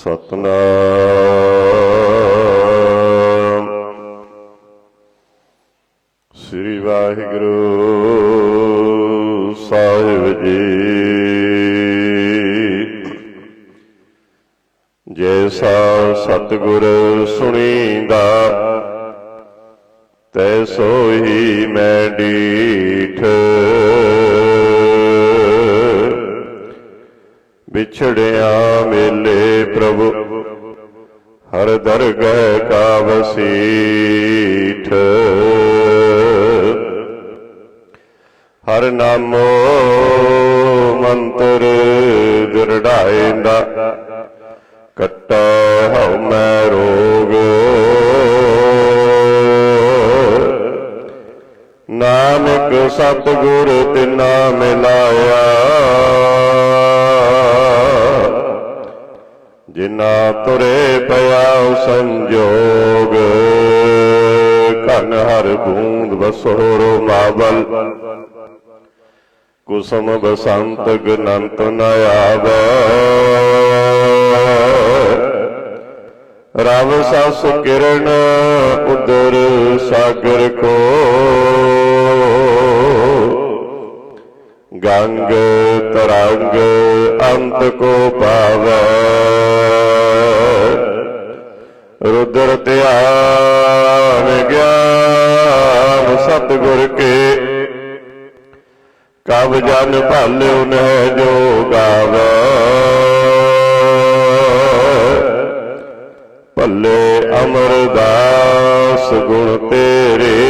ਸਤਨਾਮ। ਸ੍ਰੀ ਵਾਹਿਗੁਰੂ ਸਾਹਿਬ ਜੀ। ਜੈਸਾ ਸਤਿਗੁਰ ਸੁਣੀਦਾ ਤੈ ਸੋਈ ਮੈਂ ਡੀਠ ਵਿਛੜਿਆ ਮੇਲੇ ਦਰਗਹਿ ਕਾ ਵਸੀਠ ਹਰ ਨਾਮੋ ਮੰਤਰ ਦਿਰੜਾਇਂਦਾ ਕੱਟਾ ਹਉ ਮੈਂ ਰੋਗ। ਨਾਨਕ ਸਤਿਗੁਰ ਤੇ ਤਿਨਾ ਮਿਲਾਇਆ। ਜਿਨਾ ਤੁਰੇ ਪਿਆ ਸੰਜੋਗ। ਕਨ ਹਰ ਬੂੰਦ ਬਸੋਰੋ ਮਾਵਲ। ਕੁਸਮ ਬਸੰਤ ਗਨੰਤ ਨ ਆਵੇ। ਰਵ ਸਸ ਕਿਰਨ ਉਦਰ ਸਾਗਰ ਕੋ। ਗੰਗ ਤਰੰਗ ਅੰਤ ਕੋ ਪਾਵੈ। ਰੁਦਰ ਧਿਆਨ ਗਿਆਨ ਸਤਿਗੁਰ ਕੇ, ਕਬ ਜਨ ਭਾਲਿਓ ਨਹਿ ਜੋ ਗਾਵੇ। ਭੱਲੇ ਅਮਰਦਾਸ ਗੁਣ ਤੇਰੇ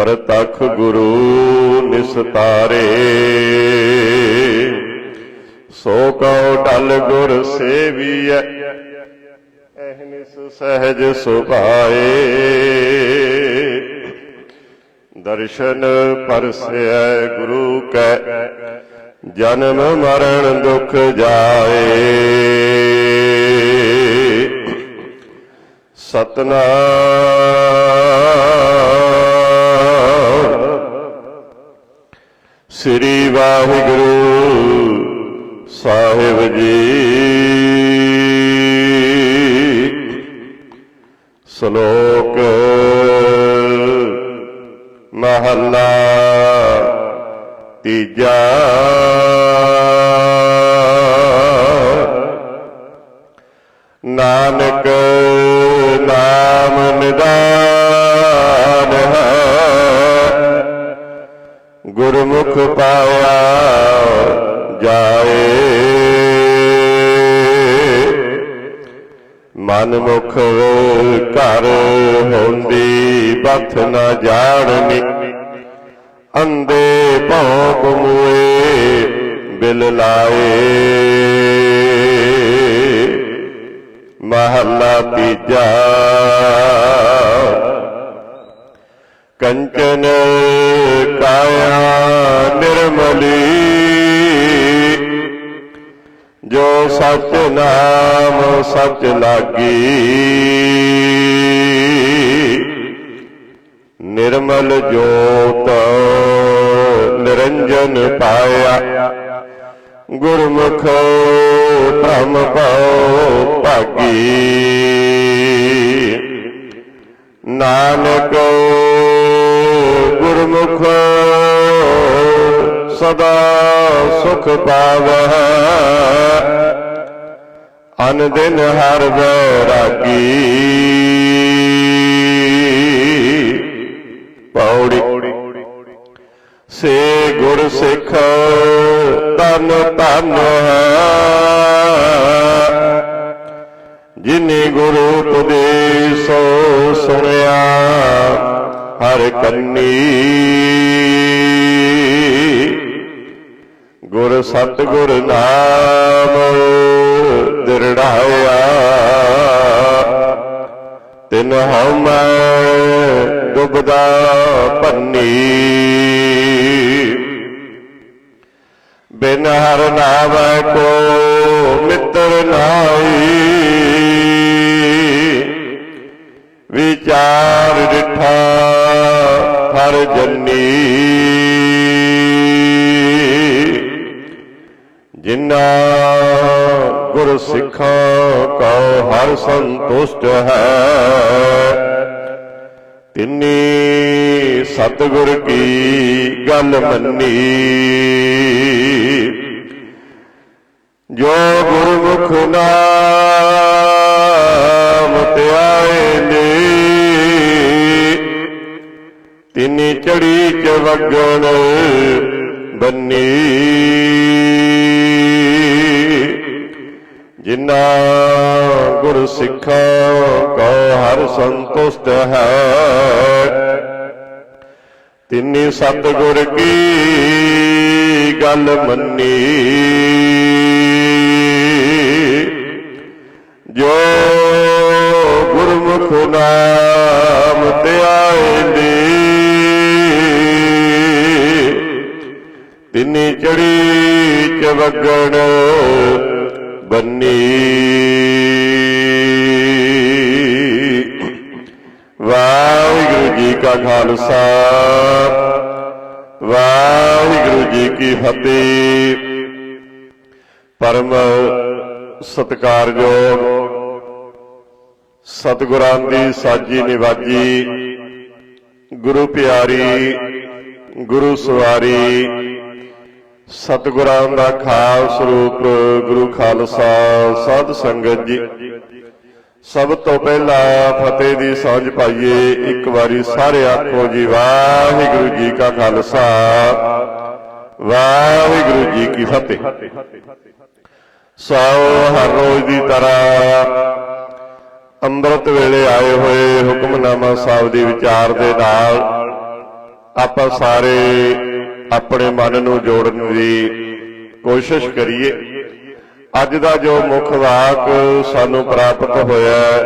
ਪ੍ਰਤਖ ਗੁਰੂ ਨਿਸਤਾਰੇ ਸੋ ਕਉ ਟਲ ਗੁਰ ਸੇਵੀਐ ਅਹਨਿਸ ਸਹਿਜ ਸੁਭਾਏ। ਦਰਸ਼ਨ ਪਰਸੈ ਗੁਰੂ ਕੈ, ਜਨਮ ਮਰਨ ਦੁਖ ਜਾਏ। ਸਤਨਾਮ। ਸ੍ਰੀ ਵਾਹਿਗੁਰੂ ਸਾਹਿਬ ਜੀ। ਸ਼ਲੋਕ ਮਹੱਲਾ ਤੀਜਾ। ਨਾਨਕ ਨਾਮ ਨਿਦਾਨ ਗੁਰਮੁਖ ਜਾਏ। ਮਨ ਮੁਖ ਘਰ ਹੁੰਦੀ ਬਥ ਨਾ ਜਾਣਨੀ। ਗੁਰਮੁਖ ਭ੍ਰਮ ਭਉ ਭਾਗੀ ਨਾਨਕ ਗੁਰਮੁਖ ਸਦਾ ਸੁਖ ਪਾਵੈ ਅਨ ਦਿਨ ਹਰ ਬੈਰਾਗੀ ਪੌੜੀ ਸੇ ਗੁਰ ਸਿੱਖ ਤਨ ਤਨ ਜਿਨੇ ਗੁਰੂ ਉਪਦੇਸੋ ਸੁਣਿਆ, ਹਰ ਕੰਨੀ। ਗੁਰ ਸਤਿਗੁਰ ਨਾਮ ਦਿਰੜਾਇਆ। ਤਿਨ ਹਉਮੈ ਦੁਬਦਾ ਪੰਨੀ। ਬਿਨ ਹਰ ਨਾਵੈ ਕੋ ਮਿੱਤਰ ਨਾਈ ਵਿਚਾਰ ਡਿਠਾ ਹਰ ਜੰਨੀ। ਜਿਨਾ ਗੁਰ ਸਿੱਖਾਂ ਕਉ ਹਰ ਸੰਤੁਸ਼ਟ ਹੈ ਤਿਨੀ ਸਤਿਗੁਰ ਕੀ ਗੱਲ ਮੰਨੀ। ਜੋ ਗੁਰਮੁਖ ਨਾਮ ਧਿਆਏ ਨੇ, ਤਿਨੀ ਚੜੀ ਚ ਵਗਣ ਬੰਨੀ। ਜਿਨਾ ਗੁਰ ਸਿੱਖਾ ਕੋ ਹਰ ਸੰਤੁਸ਼ਟ ਹੈ। ਤਿਨੀ ਸਤਿਗੁਰ ਕੀ ਗੱਲ ਮੰਨੀ? ਜੋ ਗੁਰਮੁਖ ਨਾਮ ਧਿਆਏ ਨੇ ਚੜੀ ਚ ਵਗਣ ਬੰਨੀ ਵਾਹਿਗੁਰੂ ਜੀ ਕਾ ਖਾਲਸਾ, ਵਾਹਿਗੁਰੂ ਜੀ ਕੀ ਫਤਿਹ। ਪਰਮ ਸਤਿਕਾਰਯੋਗ ਸਤਿਗੁਰਾਂ ਦੀ ਸਾਜੀ ਨਿਵਾਜੀ, ਗੁਰੂ ਪਿਆਰੀ, ਗੁਰੂ ਸਵਾਰੀ ਸਤਿਗੁਰਾਂ ਦਾ ਖਾਸ ਸਰੂਪ ਗੁਰੂ ਖਾਲਸਾ ਸਾਧ ਸੰਗਤ ਜੀ। ਸਭ ਤੋਂ ਪਹਿਲਾਂ ਫਤਿਹ ਦੀ ਸਾਂਝ ਪਾਈਏ। ਇੱਕ ਵਾਰੀ ਸਾਰੇ ਆਖੋ ਜੀ, ਵਾਹਿਗੁਰੂ ਜੀ ਕਾ ਖਾਲਸਾ। ਵਾਹਿਗੁਰੂ ਜੀ ਕੀ ਫਤਿਹ। ਸੋ ਹਰ ਰੋਜ਼ ਦੀ ਤਰ੍ਹਾਂ ਅੰਮ੍ਰਿਤ ਵੇਲੇ ਆਏ ਹੋਏ ਹੁਕਮਨਾਮਾ ਸਾਹਿਬ ਦੀ ਵਿਚਾਰ ਦੇ ਨਾਲ ਆਪਾਂ ਸਾਰੇ ਆਪਣੇ ਮਨ ਨੂੰ ਜੋੜਨ ਦੀ ਕੋਸ਼ਿਸ਼ ਕਰੀਏ। ਅੱਜ ਦਾ ਜੋ ਮੁੱਖ ਵਾਕ ਸਾਨੂੰ ਪ੍ਰਾਪਤ ਹੋਇਆ ਹੈ,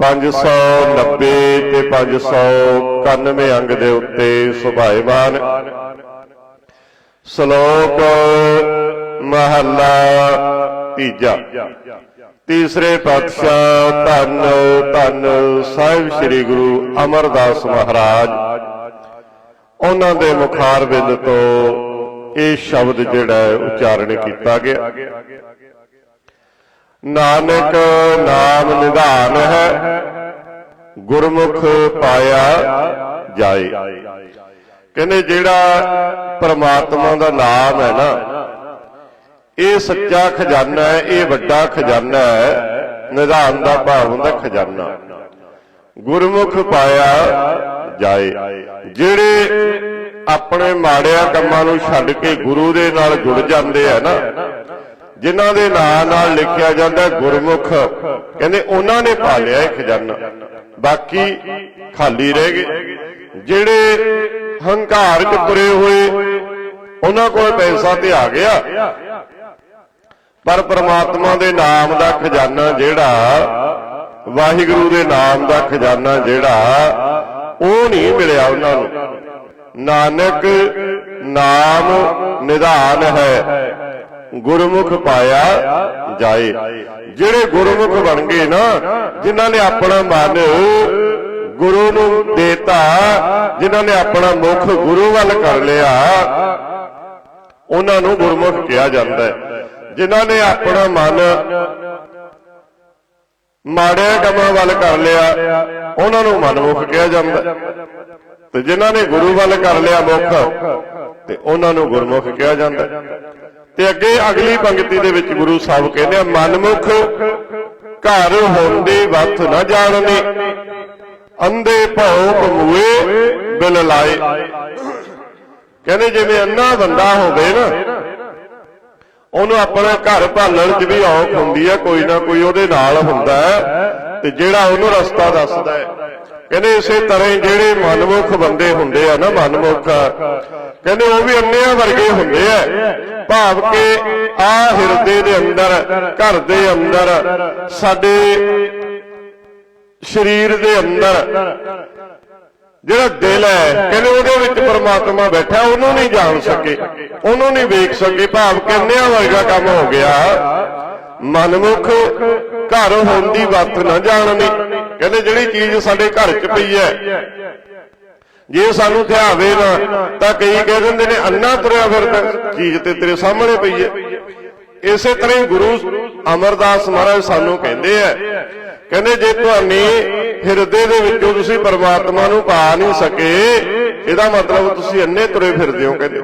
590 ਤੇ 591 ਅੰਗ ਦੇ ਉੱਤੇ ਸੁਭਾਇਮਾਨ ਸ਼ਲੋਕ ਮਹੱਲਾ ਤੀਜਾ। ਤੀਸਰੇ ਪਾਤਸ਼ਾਹ ਧੰਨ ਧੰਨ ਸਾਹਿਬ ਸ੍ਰੀ ਗੁਰੂ ਅਮਰਦਾਸ ਮਹਾਰਾਜ। ਉਹਨਾਂ ਦੇ ਮੁਖਾਰ ਬਿੰਦ ਤੋਂ ਇਹ ਸ਼ਬਦ ਜਿਹੜਾ ਹੈ ਉਚਾਰਨ ਕੀਤਾ ਗਿਆ। ਨਾਨਕ ਨਾਮ ਨਿਧਾਨ ਹੈ। ਗੁਰਮੁਖ ਪਾਇਆ ਜਾਏ। ਕਹਿੰਦੇ ਜਿਹੜਾ ਪ੍ਰਮਾਤਮਾ ਦਾ ਨਾਮ ਹੈ ਨਾ ਇਹ ਸੱਚਾ ਖਜ਼ਾਨਾ ਹੈ ਇਹ ਵੱਡਾ ਖਜ਼ਾਨਾ ਹੈ। ਨਿਧਾਨ ਦਾ ਭਾਵ ਹੁੰਦਾ ਖਜ਼ਾਨਾ। ਗੁਰਮੁਖ ਪਾਇਆ ਜਾਏ। ਜਿਹੜੇ ਆਪਣੇ ਮਾੜਿਆਂ ਕੰਮਾਂ ਨੂੰ ਛੱਡ ਕੇ ਗੁਰੂ ਦੇ ਨਾਲ ਜੁੜ ਜਾਂਦੇ ਆ ਨਾ, ਜਿਨ੍ਹਾਂ ਦੇ ਨਾਂ ਨਾਲ ਲਿਖਿਆ ਜਾਂਦਾ ਗੁਰਮੁਖ, ਕਹਿੰਦੇ ਉਹਨਾਂ ਨੇ ਪਾ ਲਿਆ ਇਹ ਖਜ਼ਾਨਾ ਬਾਕੀ ਖਾਲੀ ਰਹਿ ਗਏ। ਜਿਹੜੇ ਹੰਕਾਰ ਚ ਤੁਰੇ ਹੋਏ, ਉਹਨਾਂ ਕੋਲ ਪੈਸਾ ਤੇ ਆ ਗਿਆ। ਪਰ ਪ੍ਰਮਾਤਮਾ ਦੇ ਨਾਮ ਦਾ ਖਜ਼ਾਨਾ ਜਿਹੜਾ ਵਾਹਿਗੁਰੂ ਦੇ ਨਾਮ ਦਾ ਖਜ਼ਾਨਾ ਜਿਹੜਾ ਉਹ ਨਹੀਂ ਮਿਲਿਆ ਉਹਨਾਂ ਨੂੰ। ਨਾਨਕ ਨਾਮ ਨਿਧਾਨ ਹੈ। ਗੁਰਮੁਖ ਪਾਇਆ ਜਾਏ। ਜਿਹੜੇ ਗੁਰਮੁਖ ਬਣ ਗਏ ਨਾ, ਜਿਨ੍ਹਾਂ ਨੇ ਆਪਣਾ ਮਨ ਗੁਰੂ ਨੂੰ ਦੇਤਾ, ਜਿਨ੍ਹਾਂ ਨੇ ਆਪਣਾ ਮੁਖ ਗੁਰੂ ਵੱਲ ਕਰ ਲਿਆ, ਉਹਨਾਂ ਨੂੰ ਗੁਰਮੁਖ ਕਿਹਾ ਜਾਂਦਾ ਹੈ। ਜਿਨ੍ਹਾਂ ਨੇ ਆਪਣਾ ਮਨ ਮਾੜੇ ਕੰਮਾਂ ਵੱਲ ਕਰ ਲਿਆ, ਉਹਨਾਂ ਨੂੰ ਮਨਮੁਖ ਕਿਹਾ ਜਾਂਦਾ। ਤੇ ਜਿਨ੍ਹਾਂ ਨੇ ਗੁਰੂ ਵੱਲ ਕਰ ਲਿਆ ਮੁਖ, ਤੇ ਉਹਨਾਂ ਨੂੰ ਗੁਰਮੁਖ ਕਿਹਾ ਜਾਂਦਾ। ਤੇ ਅੱਗੇ ਅਗਲੀ ਪੰਕਤੀ ਦੇ ਵਿੱਚ ਗੁਰੂ ਸਾਹਿਬ ਕਹਿੰਦੇ ਆ, ਮਨਮੁਖ ਘਰ ਹੁੰਦੇ ਵੱਥ ਨਾ ਜਾਣਨੇ, ਅੰਧੇ ਭਉ ਕਮੂਏ ਬਿਲ ਲਾਏ। ਕਹਿੰਦੇ ਜਿਵੇਂ ਅੰਨਾ ਬੰਦਾ ਹੋਵੇ ਨਾ ਉਹਨੂੰ ਆਪਣਾ ਘਰ ਭਾਲਣ 'ਚ ਵੀ ਔਖ ਹੁੰਦੀ ਹੈ ਕੋਈ ਨਾ ਕੋਈ ਉਹਦੇ ਨਾਲ ਹੁੰਦਾ ਹੈ ਤੇ ਜਿਹੜਾ ਉਹਨੂੰ ਰਸਤਾ ਦੱਸਦਾ ਹੈ। ਕਹਿੰਦੇ ਇਸੇ ਤਰ੍ਹਾਂ ਜਿਹੜੇ ਮਨਮੁਖ ਬੰਦੇ ਹੁੰਦੇ ਆ ਨਾ, ਮਨਮੁਖ, ਕਹਿੰਦੇ ਉਹ ਵੀ ਅੰਨਿਆਂ ਵਰਗੇ ਹੁੰਦੇ ਆ। ਭਾਵ ਕਿ ਆ ਹਿਰਦੇ ਦੇ ਅੰਦਰ, ਘਰ ਦੇ ਅੰਦਰ, ਸਾਡੇ ਸਰੀਰ ਦੇ ਅੰਦਰ ਜਿਹੜਾ ਦਿਲ ਹੈ, ਕਹਿੰਦੇ ਉਹਦੇ ਵਿੱਚ ਪਰਮਾਤਮਾ ਬੈਠਾ, ਉਹਨੂੰ ਨਹੀਂ ਜਾਣ ਸਕੇ, ਉਹਨੂੰ ਨਹੀਂ ਵੇਖ ਸਕੇ, ਭਾਵ ਕਿੰਨਿਆਂ ਵਰਗਾ ਕੰਮ ਹੋ ਗਿਆ। ਮਨਮੁਖ ਘਰ ਹੋਣ ਦੀ ਵੱਤ ਨਾ ਜਾਣਨੀ। ਕਹਿੰਦੇ ਜਿਹੜੀ ਚੀਜ਼ ਸਾਡੇ ਘਰ 'ਚ ਪਈ ਹੈ, ਜੇ ਸਾਨੂੰ ਧਿਆਵੇ ਨਾ, ਤਾਂ ਕਈ ਕਹਿ ਦਿੰਦੇ ਨੇ, ਅੰਨਾ ਤੁਰਿਆ ਫਿਰਦਾ, ਚੀਜ਼ ਤੇ ਤੇਰੇ ਸਾਹਮਣੇ ਪਈ ਹੈ। ਇਸੇ ਤਰ੍ਹਾਂ ਹੀ ਗੁਰੂ ਅਮਰਦਾਸ ਮਹਾਰਾਜ ਸਾਨੂੰ ਕਹਿੰਦੇ ਆ ਕਹਿੰਦੇ ਜੇ ਤੁਹਾਨੂੰ ਹਿਰਦੇ ਦੇ ਵਿੱਚੋਂ ਤੁਸੀਂ ਪਰਮਾਤਮਾ ਨੂੰ ਪਾ ਨਹੀਂ ਸਕੇ, ਇਹਦਾ ਮਤਲਬ ਤੁਸੀਂ ਅੰਨੇ ਤੁਰੇ ਫਿਰਦੇ ਹੋ ਕਹਿੰਦੇ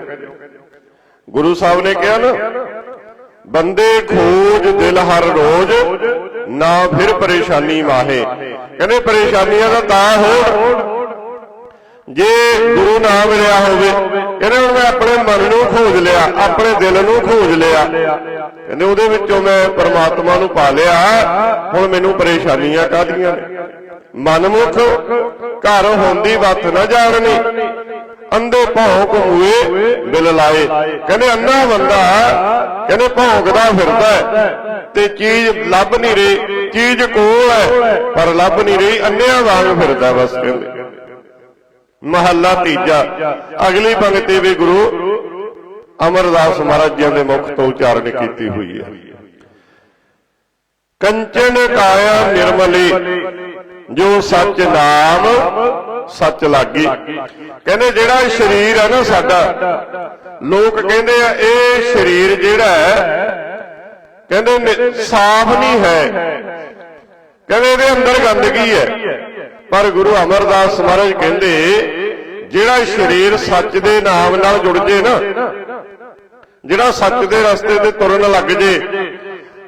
ਗੁਰੂ ਸਾਹਿਬ ਨੇ ਕਿਹਾ ਨਾ, ਬੰਦੇ ਖੋਜ ਦਿਲ ਹਰ ਰੋਜ਼, ਨਾ ਫਿਰ ਪਰੇਸ਼ਾਨੀ ਮਾਹੇ। ਕਹਿੰਦੇ ਪਰੇਸ਼ਾਨੀਆਂ ਦਾ ਤਾਂ ਹੋਣ ਜੇ ਗੁਰੂ ਨਾ ਮਿਲਿਆ ਹੋਵੇ, ਕਹਿੰਦੇ ਹੁਣ ਮੈਂ ਆਪਣੇ ਮਨ ਨੂੰ ਖੋਜ ਲਿਆ, ਆਪਣੇ ਦਿਲ ਨੂੰ ਖੋਜ ਲਿਆ। ਕਹਿੰਦੇ ਉਹਦੇ ਵਿੱਚੋਂ ਮੈਂ ਪਰਮਾਤਮਾ ਨੂੰ ਪਾ ਲਿਆ, ਹੁਣ ਮੈਨੂੰ ਪਰੇਸ਼ਾਨੀਆਂ ਕਾਹਦੀਆਂ ਨੇ? ਮਨਮੁਖ ਘਰ ਹੁੰਦੀ ਵੱਤ ਨਾ ਜਾਣਨੀ। ਅੰਧੇ ਭੌਂਕ ਹੋਏ ਬਿਲ ਲਾਏ। ਕਹਿੰਦੇ ਅੰਨਾ ਬੰਦਾ, ਕਹਿੰਦੇ ਭੌਂਕਦਾ ਫਿਰਦਾ ਤੇ ਚੀਜ਼ ਲੱਭ ਨਹੀਂ ਰਹੀ, ਚੀਜ਼ ਕੋਲ ਹੈ, ਪਰ ਲੱਭ ਨਹੀਂ ਰਹੀ, ਅੰਨਿਆਂ ਵਾਂਗ ਫਿਰਦਾ ਬਸ ਕਹਿੰਦੇ। ਮਹੱਲਾ ਤੀਜਾ। ਅਗਲੀ ਪੰਕਤੀ ਵੀ ਗੁਰੂ ਅਮਰਦਾਸ ਮਹਾਰਾਜ ਜੀ ਦੇ ਮੁਖ ਤੋਂ ਉਚਾਰਨ ਕੀਤੀ ਹੋਈ ਹੈ। ਕੰਚਨ ਕਾਇਆ ਨਿਰਮਲੀ, ਜੋ ਸੱਚ ਨਾਮ, ਸੱਚ ਲਾਗੀ। ਕਹਿੰਦੇ ਜਿਹੜਾ ਇਹ ਸਰੀਰ ਹੈ ਨਾ ਸਾਡਾ, ਲੋਕ ਕਹਿੰਦੇ ਆ ਇਹ ਸਰੀਰ ਜਿਹੜਾ ਹੈ, ਕਹਿੰਦੇ ਸਾਫ਼ ਨਹੀਂ ਹੈ। ਕਹਿੰਦੇ ਇਹਦੇ ਅੰਦਰ ਗੰਦਗੀ ਹੈ। ਪਰ ਗੁਰੂ ਅਮਰਦਾਸ ਮਹਾਰਾਜ ਕਹਿੰਦੇ, ਜਿਹੜਾ ਸਰੀਰ ਸੱਚ ਦੇ ਨਾਮ ਨਾਲ ਜੁੜ ਜੇ ਨਾ, ਜਿਹੜਾ ਸੱਚ ਦੇ ਰਸਤੇ ਤੇ ਤੁਰਨ ਲੱਗ ਜੇ,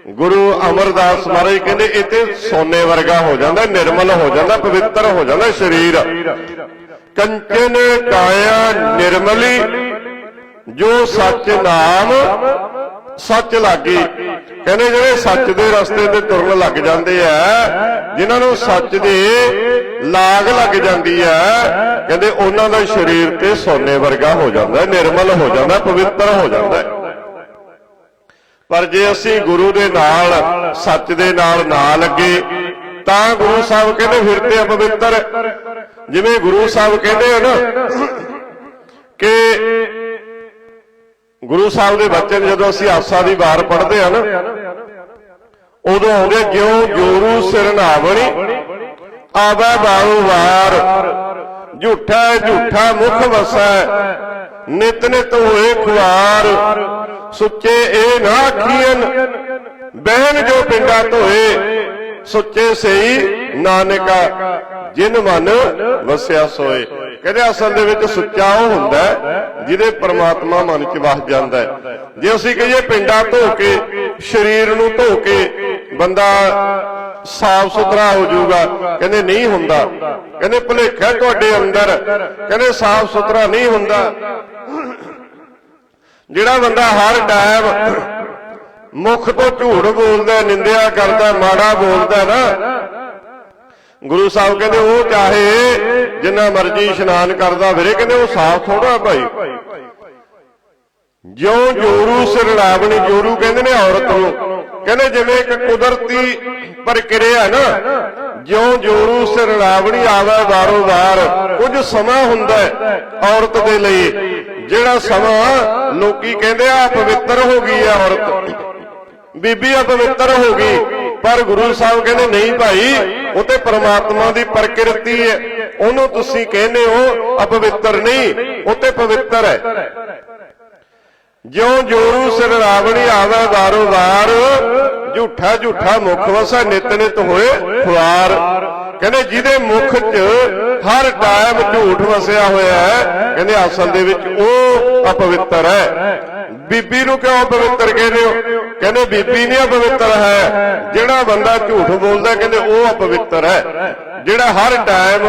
ਗੁਰੂ ਅਮਰਦਾਸ ਮਹਾਰਾਜ ਕਹਿੰਦੇ, ਇਹ ਤੇ ਸੋਨੇ ਵਰਗਾ ਹੋ ਜਾਂਦਾ, ਨਿਰਮਲ ਹੋ ਜਾਂਦਾ, ਪਵਿੱਤਰ ਹੋ ਜਾਂਦਾ ਸਰੀਰ। ਕੰਚਨ ਕਾਇਆ ਨਿਰਮਲੀ, ਜੋ ਸੱਚ ਨਾਮ ਸੱਚ ਲਾਗੀ। ਕਹਿੰਦੇ ਜਿਹੜੇ ਸੱਚ ਦੇ ਰਸਤੇ ਤੇ ਤੁਰਨ ਲੱਗ ਜਾਂਦੇ ਆ, ਜਿਨ੍ਹਾਂ ਨੂੰ ਸੱਚ ਦੇ ਲਾਗ ਲੱਗ ਜਾਂਦੀ ਆ, ਕਹਿੰਦੇ ਉਹਨਾਂ ਦਾ ਸਰੀਰ ਤੇ ਸੋਨੇ ਵਰਗਾ ਹੋ ਜਾਂਦਾ, ਨਿਰਮਲ ਹੋ ਜਾਂਦਾ, ਪਵਿੱਤਰ ਹੋ ਜਾਂਦਾ। ਪਰ ਜੇ ਅਸੀਂ ਗੁਰੂ ਦੇ ਨਾਲ, ਸੱਚ ਦੇ ਨਾਲ ਨਾ ਲੱਗੇ, ਤਾਂ ਗੁਰੂ ਸਾਹਿਬ ਕਹਿੰਦੇ ਫਿਰ ਤੇ ਅਪਵਿੱਤਰ। ਜਿਵੇਂ ਗੁਰੂ ਸਾਹਿਬ ਕਹਿੰਦੇ ਆ ਨਾ ਕਿ ਗੁਰੂ ਸਾਹਿਬ ਦੇ ਬਚਨ ਜਦੋਂ ਅਸੀਂ ਆਸਾ ਦੀ ਵਾਰ ਪੜ੍ਹਦੇ ਹਾਂ ਨਾ, ਉਦੋਂ ਆਉਂਦੇ ਜਿਉ ਜੋਰੂ ਸਿਰ ਨਾਵਣੀ ਆਵੇ ਬਾਰੂ ਵਾਰ, ਝੂਠਾ ਝੂਠਾ ਮੁਖ ਵਸੈ, ਨਿਤ ਨਿਤ ਹੋਏ ਖੁਆਰ, ਸੁੱਚੇ ਇਹ ਨਾ ਆਖੀਨ ਬਹਿਨ ਜੋ ਪਿੰਡਾ ਧੋਏ ਸੁੱਚੇ ਸਈ ਨਾਨਕਾ, ਜਿਨ ਮਨ ਵਸਿਆ ਸੋਏ। ਕਹਿੰਦੇ ਅਸਲ ਦੇ ਵਿੱਚ ਸੁੱਚਾ ਉਹ ਹੁੰਦਾ ਜਿਹਦੇ ਪਰਮਾਤਮਾ ਮਨ ਚ ਵਸ ਜਾਂਦਾ ਹੈ। ਜੇ ਅਸੀਂ ਕਹੀਏ ਪਿੰਡਾ ਧੋ ਕੇ, ਸਰੀਰ ਨੂੰ ਧੋ ਕੇ ਬੰਦਾ ਸਾਫ਼ ਸੁਥਰਾ ਹੋ ਜਾਊਗਾ, ਕਹਿੰਦੇ ਨਹੀਂ ਹੁੰਦਾ। ਕਹਿੰਦੇ ਭੁਲੇਖਾ ਤੁਹਾਡੇ ਅੰਦਰ, ਕਹਿੰਦੇ ਸਾਫ਼ ਸੁਥਰਾ ਨਹੀਂ ਹੁੰਦਾ। ਜਿਹੜਾ ਬੰਦਾ ਹਰ ਟਾਈਮ ਮੁਖ ਤੋਂ ਝੂਠ ਬੋਲਦਾ, ਨਿੰਦਿਆ ਕਰਦਾ, ਮਾੜਾ ਬੋਲਦਾ ਨਾ ਗੁਰੂ ਸਾਹਿਬ ਕਹਿੰਦੇ, ਉਹ ਚਾਹੇ ਜਿੰਨਾ ਮਰਜ਼ੀ ਇਸ਼ਨਾਨ ਕਰਦਾ ਫਿਰੇ, ਕਹਿੰਦੇ ਉਹ ਸਾਫ਼ ਥੋੜਾ ਭਾਈ। ਜਿਉਂ ਜੋਰੂ ਸਿਰੜਾਵਣੀ ਜੋਰੂ ਕਹਿੰਦੇ ਨੇ ਔਰਤ ਨੂੰ। ਕਹਿੰਦੇ ਜਿਵੇਂ ਇੱਕ ਕੁਦਰਤੀ ਪ੍ਰਕਿਰਿਆ ਨਾ, ਜਿਉਂ ਜੋਰੂ ਸਿਰੜਾਵਣੀ ਆਵੇ ਵਾਰੋ ਵਾਰ ਕੁਝ ਸਮਾਂ ਹੁੰਦਾ ਔਰਤ ਦੇ ਲਈ। ਜਿਹੜਾ ਸਮਾਂ ਲੋਕੀ ਕਹਿੰਦੇ ਆ, ਪਵਿੱਤਰ ਹੋ ਗਈ ਹੈ ਔਰਤ। ਬੀਬੀ ਅਪਵਿੱਤਰ ਹੋ ਗਈ। ਪਰ ਗੁਰੂ ਸਾਹਿਬ ਕਹਿੰਦੇ, ਨਹੀਂ ਭਾਈ, ਉਹ ਤੇ ਪ੍ਰਮਾਤਮਾ ਦੀ ਪ੍ਰਕਿਰਤੀ ਹੈ। ਉਹਨੂੰ ਤੁਸੀਂ ਕਹਿੰਦੇ ਹੋ, ਅਪਵਿੱਤਰ ਨਹੀਂ, ਉਹ ਤੇ ਪਵਿੱਤਰ ਹੈ। ਜਿਉਂ ਜੋਰੂ ਸਿਰ ਰਾਵਣੀ ਆਵੇ ਵਾਰੋ ਵਾਰ, ਝੂਠਾ ਝੂਠਾ ਮੁਖ ਵਸਾ ਨਿਤ ਨਿਤ ਹੋਏ ਖੁਆਰ। ਕਹਿੰਦੇ, ਜਿਹਦੇ ਮੁਖ 'ਚ ਹਰ ਟਾਈਮ ਝੂਠ ਵਸਿਆ ਹੋਇਆ ਹੈ, ਕਹਿੰਦੇ, ਅਸਲ ਦੇ ਵਿੱਚ ਉਹ ਅਪਵਿੱਤਰ ਹੈ। ਬੀਬੀ ਨੂੰ ਕਿਉਂ ਪਵਿੱਤਰ ਕਹਿੰਦੇ ਹੋ? ਕਹਿੰਦੇ ਬੀਬੀ ਨਹੀਂ ਅਪਵਿੱਤਰ ਹੈ। ਜਿਹੜਾ ਬੰਦਾ ਝੂਠ ਬੋਲਦਾ, ਕਹਿੰਦੇ ਉਹ ਅਪਵਿੱਤਰ ਹੈ। ਜਿਹੜਾ ਹਰ ਟਾਈਮ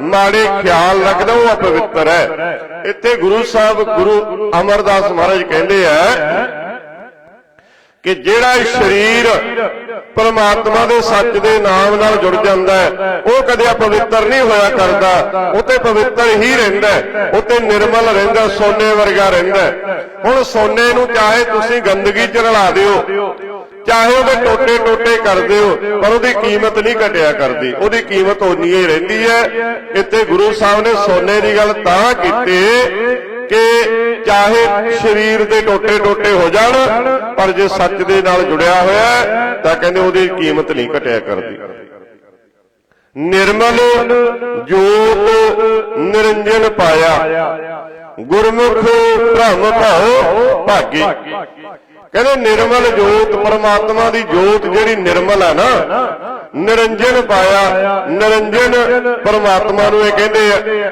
ਮਾੜੇ ਖਿਆਲ ਰੱਖਦਾ, ਉਹ ਅਪਵਿੱਤਰ ਹੈ। ਇੱਥੇ ਗੁਰੂ ਸਾਹਿਬ ਗੁਰੂ ਅਮਰਦਾਸ ਮਹਾਰਾਜ ਕਹਿੰਦੇ ਆ ਕਿ ਜਿਹੜਾ ਸਰੀਰ ਪਰਮਾਤਮਾ ਦੇ ਸੱਚ ਦੇ ਨਾਮ ਨਾਲ ਜੁੜ ਜਾਂਦਾ ਹੈ, ਉਹ ਕਦੇ ਪਵਿੱਤਰ ਨਹੀਂ ਹੋਇਆ ਕਰਦਾ। ਉਹ ਤੇ ਪਵਿੱਤਰ ਹੀ ਰਹਿੰਦਾ ਉਹ ਤੇ ਨਿਰਮਲ ਰਹਿੰਦਾ ਸੋਨੇ ਵਰਗਾ ਰਹਿੰਦਾ ਹੁਣ ਸੋਨੇ ਨੂੰ ਚਾਹੇ ਤੁਸੀਂ ਗੰਦਗੀ ਚ ਰਲਾ ਦਿਓ, ਚਾਹੇ ਉਹਦੇ ਟੋਟੇ ਟੋਟੇ ਕਰ ਦਿਓ, ਪਰ ਉਹਦੀ ਕੀਮਤ ਨਹੀਂ ਘਟਿਆ ਕਰਦੀ। ਉਹਦੀ ਕੀਮਤ ਉਨੀ ਹੀ ਰਹਿੰਦੀ ਹੈ। ਇੱਥੇ ਗੁਰੂ ਸਾਹਿਬ ਨੇ ਸੋਨੇ ਦੀ ਗੱਲ ਤਾਂ ਕੀਤੀ ਕਿ ਚਾਹੇ ਸਰੀਰ ਦੇ ਟੋਟੇ ਟੋਟੇ ਹੋ ਜਾਣ, ਪਰ ਜੇ ਸੱਚ ਦੇ ਨਾਲ ਜੁੜਿਆ ਹੋਇਆ ਤਾਂ ਕਹਿੰਦੇ ਉਹਦੀ ਕੀਮਤ ਨਹੀਂ ਘਟਿਆ ਕਰਦੀ। ਨਿਰਮਲ ਜੋਤ ਨਿਰੰਜਨ ਪਾਇਆ। ਗੁਰਮੁਖ ਭ੍ਰਮ ਭਉ ਭਾਗੀ। ਕਹਿੰਦੇ ਨਿਰਮਲ ਜੋਤ ਪਰਮਾਤਮਾ ਦੀ ਜੋਤ ਜਿਹੜੀ ਨਿਰਮਲ ਹੈ ਨਾ, ਨਿਰੰਜਨ ਪਾਇਆ। ਨਿਰੰਜਨ ਪਰਮਾਤਮਾ ਨੂੰ ਇਹ ਕਹਿੰਦੇ ਆ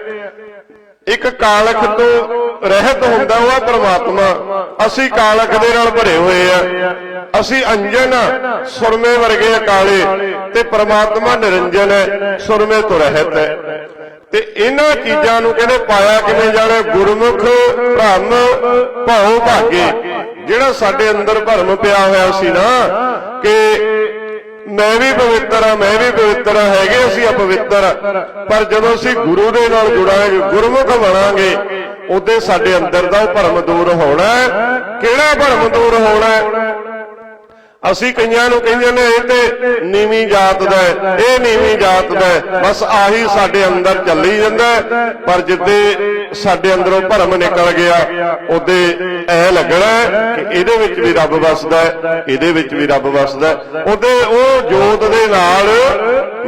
ਇੱਕ ਕਾਲਖ ਤੋਂ ਰਹਿਤ ਹੁੰਦਾ ਉਹ ਆ ਪ੍ਰਮਾਤਮਾ। ਅਸੀਂ ਕਾਲਖ ਦੇ ਨਾਲ ਭਰੇ ਹੋਏ ਆ। ਅਸੀਂ ਅੰਜਨ ਸੁਰਮੇ ਵਰਗੇ ਕਾਲੇ। ਤੇ ਪ੍ਰਮਾਤਮਾ ਨਿਰੰਜਨ ਹੈ, ਸੁਰਮੇ ਤੋਂ ਰਹਿਤ ਹੈ। ਤੇ ਇਹਨਾਂ ਚੀਜ਼ਾਂ ਨੂੰ ਕਹਿੰਦੇ ਪਾਇਆ ਕਿਵੇਂ ਜਾਣਾ? ਗੁਰਮੁਖ, ਭ੍ਰਮ, ਭਉ, ਭਾਗੇ। ਜਿਹੜਾ ਸਾਡੇ ਅੰਦਰ ਭਰਮ ਪਿਆ ਹੋਇਆ ਸੀ ਨਾ, ਕਿ ਮੈਂ ਵੀ ਪਵਿੱਤਰ ਆ ਮੈਂ ਵੀ ਪਵਿੱਤਰ ਆ ਹੈਗੇ ਅਸੀਂ ਅਪਵਿੱਤਰ ਪਰ ਜਦੋਂ ਅਸੀਂ ਗੁਰੂ ਦੇ ਨਾਲ ਜੁੜਾਂਗੇ, ਗੁਰਮੁਖ ਬਣਾਂਗੇ, ਉਹਦੇ ਸਾਡੇ ਅੰਦਰ ਦਾ ਭਰਮ ਦੂਰ ਹੋਣਾ ਕਿਹੜਾ ਭਰਮ ਦੂਰ ਹੋਣਾ ਅਸੀਂ ਕਈਆਂ ਨੂੰ ਕਹਿੰਦੇ ਨੇ, ਇਹ ਤੇ ਨੀਵੀਂ ਜਾਤ ਦਾ ਇਹ ਨੀਵੀਂ ਜਾਤ ਦਾ ਬਸ ਆਹੀ ਸਾਡੇ ਅੰਦਰ ਚੱਲੀ ਜਾਂਦਾ ਪਰ ਜਿੱਦੇ ਸਾਡੇ ਅੰਦਰੋਂ ਭਰਮ ਨਿਕਲ ਗਿਆ, ਉਹਦੇ ਐ ਲੱਗਣਾ ਕਿ ਇਹਦੇ ਵਿੱਚ ਵੀ ਰੱਬ ਵਸਦਾ ਇਹਦੇ ਵਿੱਚ ਵੀ ਰੱਬ ਵਸਦਾ ਉਹਦੇ ਉਹ ਜੋਤ ਦੇ ਨਾਲ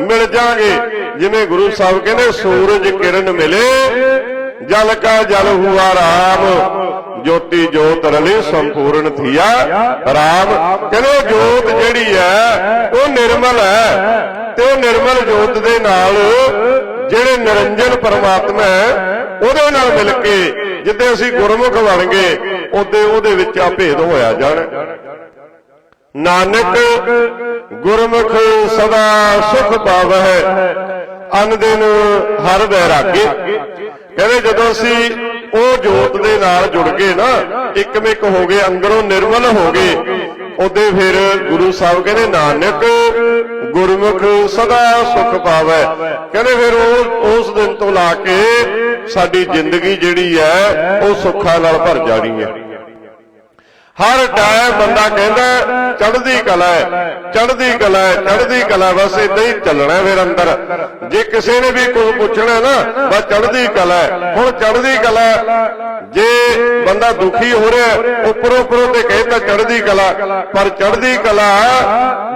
ਮਿਲ ਜਾਗੇ। ਜਿਵੇਂ ਗੁਰੂ ਸਾਹਿਬ ਕਹਿੰਦੇ, ਸੂਰਜ ਕਿਰਨ ਮਿਲੇ, ਜਲ ਕਾ ਜਲ ਹੁਆ ਰਾਮ। ਜੋਤੀ ਜੋਤ ਰਲੇ ਸੰਪੂਰਨ ਥੀਆ ਰਾਮ, ਕਹਿੰਦੇ ਜੋਤ ਜਿਹੜੀ ਹੈ, ਉਹ ਨਿਰਮਲ ਹੈ। ਤੇ ਉਹ ਨਿਰਮਲ ਜੋਤ ਦੇ ਨਾਲ ਜਿਹੜੇ ਨਿਰੰਜਨ ਪਰਮਾਤਮਾ ਹੈ, ਉਹਦੇ ਨਾਲ ਮਿਲ ਕੇ ਜਿੱਦੇ ਅਸੀਂ ਗੁਰਮੁਖ ਬਣ ਗਏ, ਉਹਦੇ ਉਹਦੇ ਵਿੱਚ ਆ ਭੇਦ ਹੋਇਆ ਜਾਣ। ਨਾਨਕ ਗੁਰਮੁਖ ਸਦਾ ਸੁਖ ਪਾਵਹਿ, ਅਨ ਦਿਨ ਹਰ ਬੈਰਾਗੇ ਕਹਿੰਦੇ ਜਦੋਂ ਅਸੀਂ ਉਹ ਜੋਤ ਦੇ ਨਾਲ ਜੁੜ ਗਏ ਨਾ, ਇੱਕਮਿਕ ਹੋ ਗਏ, ਅੰਦਰੋਂ ਨਿਰਮਲ ਹੋ ਗਏ। ਉਹਦੇ ਫਿਰ ਗੁਰੂ ਸਾਹਿਬ ਕਹਿੰਦੇ, ਨਾਨਕ ਗੁਰਮੁਖ ਸਦਾ ਸੁਖ ਪਾਵੈ। ਕਹਿੰਦੇ ਫਿਰ ਉਹ, ਉਸ ਦਿਨ ਤੋਂ ਲਾ ਕੇ ਸਾਡੀ ਜ਼ਿੰਦਗੀ ਜਿਹੜੀ ਹੈ, ਉਹ ਸੁੱਖਾਂ ਨਾਲ ਭਰ ਜਾਣੀ ਹੈ। ਹਰ ਟਾਈਮ ਬੰਦਾ ਕਹਿੰਦਾ ਚੜ੍ਹਦੀ ਕਲਾ ਹੈ ਚੜ੍ਹਦੀ ਕਲਾ ਹੈ ਚੜ੍ਹਦੀ ਕਲਾ ਬਸ ਇਦਾਂ ਹੀ ਚੱਲਣਾ ਫਿਰ ਅੰਦਰ। ਜੇ ਕਿਸੇ ਨੇ ਵੀ ਕੁਝ ਪੁੱਛਣਾ ਨਾ ਬਸ ਚੜ੍ਹਦੀ ਕਲਾ ਹੈ। ਹੁਣ ਚੜ੍ਹਦੀ ਕਲਾ ਜੇ ਬੰਦਾ ਦੁਖੀ ਹੋ ਰਿਹਾ ਉੱਪਰੋਂ ਉੱਪਰੋਂ ਤੇ ਕਹਿੰਦਾ ਚੜ੍ਹਦੀ ਕਲਾ ਪਰ ਚੜ੍ਹਦੀ ਕਲਾ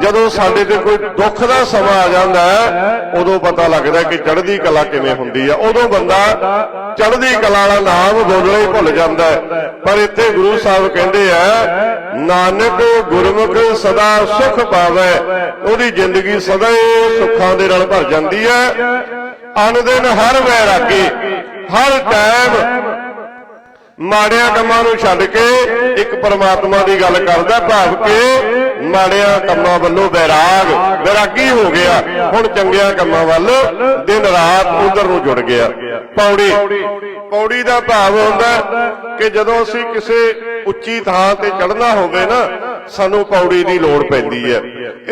ਜਦੋਂ ਸਾਡੇ ਤੇ ਕੋਈ ਦੁੱਖ ਦਾ ਸਮਾਂ ਆ ਜਾਂਦਾ ਉਦੋਂ ਪਤਾ ਲੱਗਦਾ ਕਿ ਚੜ੍ਹਦੀ ਕਲਾ ਕਿਵੇਂ ਹੁੰਦੀ ਆ ਉਦੋਂ ਬੰਦਾ ਚੜ੍ਹਦੀ ਕਲਾ ਵਾਲਾ ਨਾਮ ਬੋਲਣਾ ਹੀ ਭੁੱਲ ਜਾਂਦਾ ਪਰ ਇੱਥੇ ਗੁਰੂ ਸਾਹਿਬ ਕਹਿੰਦੇ ਆ ਨਾਨਕ ਗੁਰਮੁਖ ਸਦਾ ਸੁਖ ਪਾਵੇ, ਉਹਦੀ ਜ਼ਿੰਦਗੀ ਸਦਾ ਹੀ ਸੁੱਖਾਂ ਦੇ ਨਾਲ ਭਰ ਜਾਂਦੀ ਹੈ। ਅਨ ਦਿਨ ਹਰ ਵੈਰਾਗੀ, ਹਰ ਟਾਈਮ ਮਾੜਿਆਂ ਕੰਮਾਂ ਨੂੰ ਛੱਡ ਕੇ ਇੱਕ ਪਰਮਾਤਮਾ ਦੀ ਗੱਲ ਕਰਦਾ, ਭਾਵ ਕਿ ਮਾੜਿਆਂ ਕੰਮਾਂ ਵੱਲੋਂ ਵੈਰਾਗ ਵੈਰਾਗੀ ਹੋ ਗਿਆ। ਹੁਣ ਚੰਗਿਆਂ ਕੰਮਾਂ ਵੱਲ ਦਿਨ ਰਾਤ ਉਧਰ ਨੂੰ ਜੁੜ ਗਿਆ। ਪੌੜੀ ਪੌੜੀ ਦਾ ਭਾਵ ਹੁੰਦਾ ਕਿ ਜਦੋਂ ਅਸੀਂ ਕਿਸੇ ਉੱਚੀ ਥਾਂ ਤੇ ਚੜ੍ਹਨਾ ਹੋਵੇ ਨਾ, ਸਾਨੂੰ ਪੌੜੀ ਦੀ ਲੋੜ ਪੈਂਦੀ ਹੈ।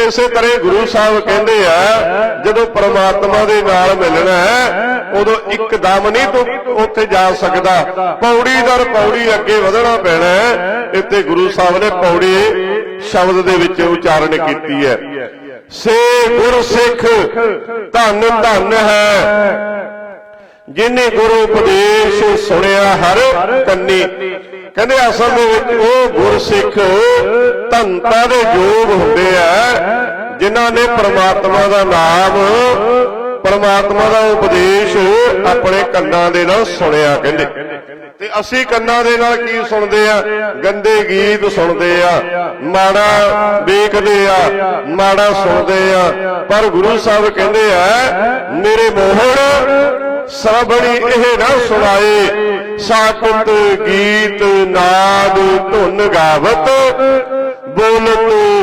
ਇਸੇ ਤਰ੍ਹਾਂ ਗੁਰੂ ਸਾਹਿਬ ਕਹਿੰਦੇ ਆ, ਜਦੋਂ ਪਰਮਾਤਮਾ ਦੇ ਨਾਲ ਮਿਲਣਾ ਹੈ, ਉਦੋਂ ਇੱਕਦਮ ਨਹੀਂ ਤੂੰ ਉੱਥੇ ਜਾ ਸਕਦਾ। ਪੌੜੀ ਦਰ ਪੌੜੀ ਅੱਗੇ ਵਧਣਾ ਪੈਣਾ ਇੱਥੇ ਗੁਰੂ ਸਾਹਿਬ ਨੇ ਪੌੜੀ ਸ਼ਬਦ ਦੇ ਵਿੱਚ ਉਚਾਰਨ ਕੀਤੀ ਹੈ। ਸੇ ਗੁਰ ਸਿੱਖ ਧੰਨ ਧੰਨ ਹੈ। ਜਿਨੇ ਗੁਰੂ ਉਪਦੇਸ਼ ਸੁਣਿਆ ਹਰ ਕੰਨੀ। ਕਹਿੰਦੇ ਅਸਲ ਦੇ ਵਿੱਚ ਉਹ ਗੁਰਸਿੱਖ ਧੰਤਾ ਦੇ ਯੋਗ ਹੁੰਦੇ ਆ ਜਿਨ੍ਹਾਂ ਨੇ ਪ੍ਰਮਾਤਮਾ ਦਾ ਨਾਮ ਪਰਮਾਤਮਾ ਦਾ ਉਪਦੇਸ਼ ਆਪਣੇ ਕੰਨਾਂ ਦੇ ਨਾਲ ਸੁਣਿਆ, ਕਹਿੰਦੇ। ਤੇ ਅਸੀਂ ਕੰਨਾਂ ਦੇ ਨਾਲ ਕੀ ਸੁਣਦੇ ਆ? ਗੰਦੇ ਗੀਤ ਸੁਣਦੇ ਆ, ਮਾੜਾ ਵੇਖਦੇ ਆ, ਮਾੜਾ ਸੁਣਦੇ ਆ। ਪਰ ਗੁਰੂ ਸਾਹਿਬ ਕਹਿੰਦੇ ਆ, ਮੇਰੇ ਮੋਹਣ ਸਭਣੀ ਇਹ ਨਾ ਸੁਣਾਏ ਸਾਕਤ ਗੀਤ ਨਾਦ ਧੁਨ ਗਾਵਤ, ਬੋਲਤ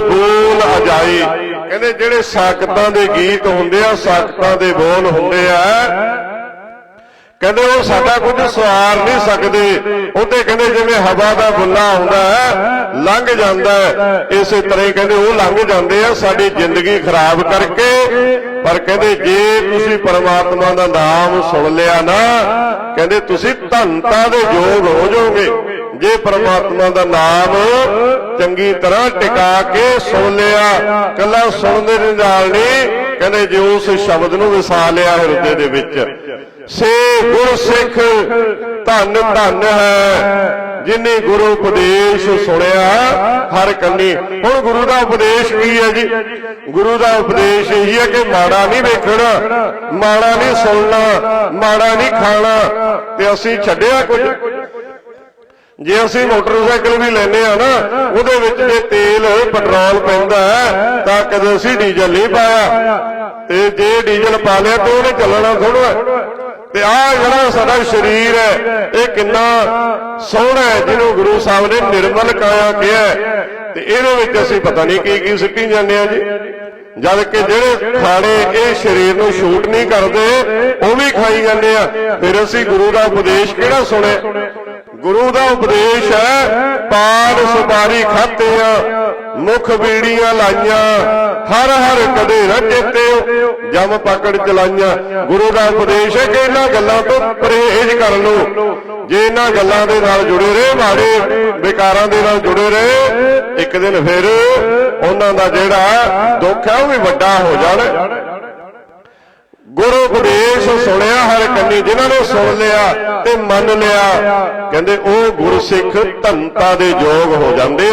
ਬੋਲ ਅਜਾਈ ਕਹਿੰਦੇ ਜਿਹੜੇ ਸਾਕਤਾਂ ਦੇ ਗੀਤ ਹੁੰਦੇ ਆ ਸਾਕਤਾਂ ਦੇ ਬੋਲ ਹੁੰਦੇ ਆ, ਕਹਿੰਦੇ ਉਹ ਸਾਡਾ ਕੁਝ ਸਵਾਰ ਨਹੀਂ ਸਕਦੇ। ਉਹਦੇ ਕਹਿੰਦੇ ਜਿਵੇਂ ਹਵਾ ਦਾ ਬੁੱਲਾ ਹੁੰਦਾ ਹੈ, ਲੰਘ ਜਾਂਦਾ ਹੈ। ਇਸੇ ਤਰ੍ਹਾਂ ਹੀ ਕਹਿੰਦੇ ਉਹ ਲੰਘ ਜਾਂਦੇ ਆ ਸਾਡੀ ਜ਼ਿੰਦਗੀ ਖਰਾਬ ਕਰਕੇ। ਪਰ ਕਹਿੰਦੇ ਜੇ ਤੁਸੀਂ ਪਰਮਾਤਮਾ ਦਾ ਨਾਮ ਸੁਣ ਲਿਆ ਨਾ, ਕਹਿੰਦੇ ਤੁਸੀਂ ਧੰਤਾ ਦੇ ਯੋਗ ਹੋ ਜਾਓਗੇ। ਜੇ ਪਰਮਾਤਮਾ ਦਾ ਨਾਮ ਚੰਗੀ ਤਰ੍ਹਾਂ ਟਿਕਾ ਕੇ ਸੁਣ ਲਿਆ। ਕੱਲਾ ਸੁਣਦੇ ਦੇ ਨਾਲ ਨਹੀਂ। ਕਹਿੰਦੇ ਜੇ ਉਸ ਸ਼ਬਦ ਨੂੰ ਵਸਾ ਲਿਆ ਹਿਰਦੇ ਦੇ ਵਿੱਚ। ਸੇ ਗੁਰ ਸਿੱਖ ਧੰਨ ਧੰਨ ਹੈ। ਜਿਨੇ ਗੁਰੂ ਉਪਦੇਸ਼ ਸੁਣਿਆ ਹਰ ਕੰਨੀ। ਹੁਣ ਗੁਰੂ ਦਾ ਉਪਦੇਸ਼ ਕੀ ਹੈ ਜੀ? ਗੁਰੂ ਦਾ ਉਪਦੇਸ਼ ਇਹੀ ਹੈ ਕਿ ਮਾੜਾ ਨਹੀਂ ਵੇਖਣਾ ਮਾੜਾ ਨਹੀਂ ਸੁਣਨਾ ਮਾੜਾ ਨਹੀਂ ਖਾਣਾ। ਤੇ ਅਸੀਂ ਛੱਡਿਆ ਕੁਝ? ਜੇ ਅਸੀਂ ਮੋਟਰਸਾਈਕਲ ਵੀ ਲੈਨੇ ਆ ਨਾ ਉਹਦੇ ਵਿੱਚ ਜੇ ਤੇਲ ਪੈਟਰੋਲ ਪੈਂਦਾ ਹੈ, ਤਾਂ ਕਦੇ ਅਸੀਂ ਡੀਜ਼ਲ ਨਹੀਂ ਪਾਇਆ। ਤੇ ਜੇ ਡੀਜ਼ਲ ਪਾ ਲਿਆ ਤਾਂ ਉਹਨੇ ਚੱਲਣਾ ਥੋੜਾ ਤੇ ਆਹ ਜਿਹੜਾ ਸਾਡਾ ਸਰੀਰ ਹੈ ਇਹ ਕਿੰਨਾ ਸੋਹਣਾ ਹੈ ਜਿਹਨੂੰ ਗੁਰੂ ਸਾਹਿਬ ਨੇ ਨਿਰਮਲ ਕਾਇਆ ਕਿਹਾ ਤੇ ਇਹਦੇ ਵਿੱਚ ਅਸੀਂ ਪਤਾ ਨਹੀਂ ਕੀ ਕੀ ਸਿੱਟੀ ਜਾਂਦੇ ਆ ਜੀ। ਜਦ ਕਿ ਜਿਹੜੇ ਖਾਣੇ ਇਹ ਸਰੀਰ ਨੂੰ ਸ਼ੂਟ ਨਹੀਂ ਕਰਦੇ ਉਹ ਵੀ ਖਾਈ ਜਾਂਦੇ ਆ। ਫਿਰ ਅਸੀਂ ਗੁਰੂ ਦਾ ਉਪਦੇਸ਼ ਕਿਹੜਾ ਸੁਣੇ ਗੁਰੂ ਦਾ ਉਪਦੇਸ਼ ਹੈ ਪਾਨ ਸੁਪਾਰੀ ਖਾਤੇ ਆ ਮੁਖ ਬੀੜੀਆਂ ਲਾਈਆਂ, ਹਰ ਹਰ ਕਦੇ ਰਜੇਤੇ ਜਮ ਪਕੜ ਚਲਾਈਆਂ। ਗੁਰੂ ਦਾ ਉਪਦੇਸ਼ ਹੈ ਕਿ ਇਹਨਾਂ ਗੱਲਾਂ ਤੋਂ ਪਰਹੇਜ਼ ਕਰ ਲਓ। ਜੇ ਇਹਨਾਂ ਗੱਲਾਂ ਦੇ ਨਾਲ ਜੁੜੇ ਰਹੇ, ਮਾੜੇ ਵਿਕਾਰਾਂ ਦੇ ਨਾਲ ਜੁੜੇ ਰਹੇ, ਇੱਕ ਦਿਨ ਫਿਰ ਉਹਨਾਂ ਦਾ ਜਿਹੜਾ ਦੁੱਖ ਹੈ, ਉਹ ਵੀ ਵੱਡਾ ਹੋ ਜਾਣਾ। ਗੁਰੂ ਉਪਦੇਸ਼ ਸੁਣਿਆ ਹਰ ਕੰਨੀ, ਜਿਨ੍ਹਾਂ ਨੇ ਸੁਣ ਲਿਆ ਤੇ ਮੰਨ ਲਿਆ। ਕਹਿੰਦੇ, ਉਹ ਗੁਰਸਿੱਖ ਧੰਤਾ ਦੇ ਯੋਗ ਹੋ ਜਾਂਦੇ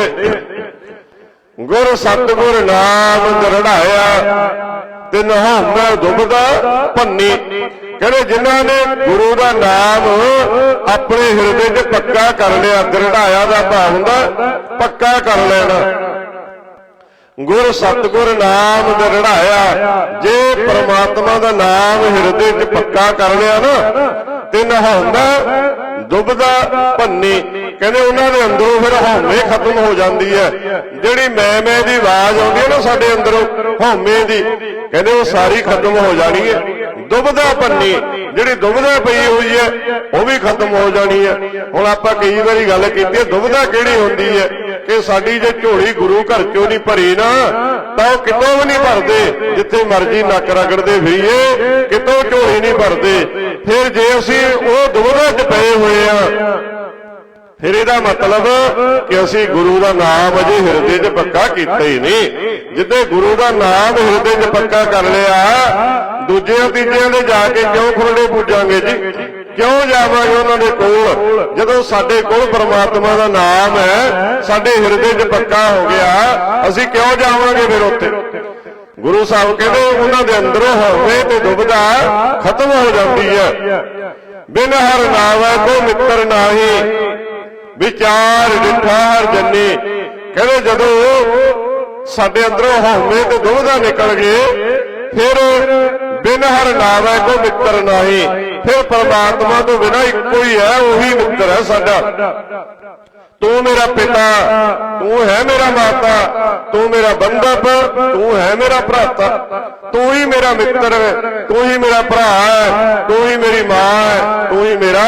ਗੁਰ ਸਤਿਗੁਰ ਨਾਮ ਦਰੜਾਇਆ ਤੇ ਨਹਾਉਂਦਾ, ਦੁਬਦਾ ਭੰਨੀ ਕਹਿੰਦੇ, ਜਿਨ੍ਹਾਂ ਨੇ ਗੁਰੂ ਦਾ ਨਾਮ ਆਪਣੇ ਹਿਰਦੇ 'ਚ ਪੱਕਾ ਕਰ ਲਿਆ, ਦਰੜਾਇਆ ਦਾ ਭਾਵ ਹੁੰਦਾ, ਪੱਕਾ ਕਰ ਲੈਣਾ। ਗੁਰ ਸਤਗੁਰ ਨਾਮ ਰੜਾਇਆ ਜੇ ਪ੍ਰਮਾਤਮਾ ਦਾ ਨਾਮ ਹਿਰਦੇ 'ਚ ਪੱਕਾ ਕਰ ਲਿਆ ਨਾ, ਤੇ ਨਹਾਉਂਦਾ, ਡੁੱਬਦਾ ਭੰਨੀ। ਕਹਿੰਦੇ ਉਹਨਾਂ ਦੇ ਅੰਦਰੋਂ ਫਿਰ ਹਉਮੈ ਖਤਮ ਹੋ ਜਾਂਦੀ ਹੈ। ਜਿਹੜੀ ਮੈਂ ਮੈਂ ਦੀ ਆਵਾਜ਼ ਆਉਂਦੀ ਹੈ ਨਾ ਸਾਡੇ ਅੰਦਰੋਂ, ਹਉਮੈ ਦੀ, ਕਹਿੰਦੇ ਉਹ ਸਾਰੀ ਖਤਮ ਹੋ ਜਾਣੀ ਹੈ। ਡੁੱਬਦਾ ਭੰਨੀ, ਜਿਹੜੀ ਦੁਬਦਾ ਪਈ ਹੋਈ ਹੈ, ਉਹ ਵੀ ਖਤਮ ਹੋ ਜਾਣੀ ਹੈ। ਹੁਣ ਆਪਾਂ ਕਈ ਵਾਰੀ ਗੱਲ ਕੀਤੀ ਹੈ ਦੁਬਦਾ ਕਿਹੜੀ ਹੁੰਦੀ ਹੈ? ਕਿ ਸਾਡੀ ਜੇ ਝੋਲੀ ਗੁਰੂ ਘਰ ਚੋਂ ਨਹੀਂ ਭਰੀ ਨਾ, ਤਾਂ ਉਹ ਕਿਤੋਂ ਵੀ ਨਹੀਂ ਭਰਦੇ। ਜਿੱਥੇ ਮਰਜ਼ੀ ਨੱਕ ਰਗੜਦੇ ਫਿਰੀਏ, ਕਿਤੋਂ ਝੋਲੀ ਨਹੀਂ ਭਰਦੇ। ਫਿਰ ਜੇ ਅਸੀਂ ਉਹ ਦੁਬਦਾ 'ਚ ਪਏ ਹੋਏ ਆ, ਫਿਰ ਇਹਦਾ ਮਤਲਬ ਕਿ ਅਸੀਂ ਗੁਰੂ ਦਾ ਨਾਮ ਅਜੇ ਹਿਰਦੇ 'ਚ ਪੱਕਾ ਕੀਤਾ ਹੀ ਨਹੀਂ। ਜਿੱਦੇ ਗੁਰੂ ਦਾ ਨਾਮ ਹਿਰਦੇ 'ਚ ਪੱਕਾ ਕਰ ਲਿਆ, ਦੂਜਿਆਂ ਤੀਜਿਆਂ ਦੇ ਜਾ ਕੇ ਕਿਉਂ ਖੁਰੜੇ ਪੂਜਾਂਗੇ ਜੀ? ਕਿਉਂ ਜਾਵਾਂਗੇ ਉਹਨਾਂ ਦੇ ਕੋਲ? ਜਦੋਂ ਸਾਡੇ ਕੋਲ ਪਰਮਾਤਮਾ ਦਾ ਨਾਮ ਹੈ, ਸਾਡੇ ਹਿਰਦੇ 'ਚ ਪੱਕਾ ਹੋ ਗਿਆ, ਅਸੀਂ ਕਿਉਂ ਜਾਵਾਂਗੇ ਫਿਰ ਉੱਥੇ? ਗੁਰੂ ਸਾਹਿਬ ਕਹਿੰਦੇ, ਉਹਨਾਂ ਦੇ ਅੰਦਰੋਂ ਹੋਵੇ ਤੇ ਦੁਬਦਾ ਖਤਮ ਹੋ ਜਾਂਦੀ ਹੈ। ਬਿਨ ਹਰ ਨਾਵੈ ਕੋ ਮਿੱਤਰ ਨਾਹੀ। ਵਿਚਾਰ ਡਿਠਾ ਹਰ ਜੰਨੀ। ਕਹਿੰਦੇ, ਜਦੋਂ ਸਾਡੇ ਅੰਦਰੋਂ ਹਉਮੈ ਤੇ ਦੁਬਦਾ ਨਿਕਲ ਗਏ, ਫਿਰ ਬਿਨ ਹਰ ਨਾਵੈ ਕੋ ਮਿੱਤਰ ਨਾਹੀ। ਫਿਰ ਪਰਮਾਤਮਾ ਤੋਂ ਬਿਨਾ ਇੱਕੋ ਹੀ ਹੈ, ਉਹੀ ਮਿੱਤਰ ਹੈ ਸਾਡਾ। ਤੂੰ ਮੇਰਾ ਪਿਤਾ, ਤੂੰ ਹੈ ਮੇਰਾ ਮਾਤਾ, ਤੂੰ ਮੇਰਾ ਬੰਧਪ, ਤੂੰ ਹੈ ਮੇਰਾ ਭਰਾਤਾ। ਤੂੰ ਹੀ ਮੇਰਾ ਮਿੱਤਰ ਹੈ ਤੂੰ ਹੀ ਮੇਰਾ ਭਰਾ ਹੈ, ਤੂੰ ਹੀ ਮੇਰੀ ਮਾਂ ਹੈ, ਤੂੰ ਹੀ ਮੇਰਾ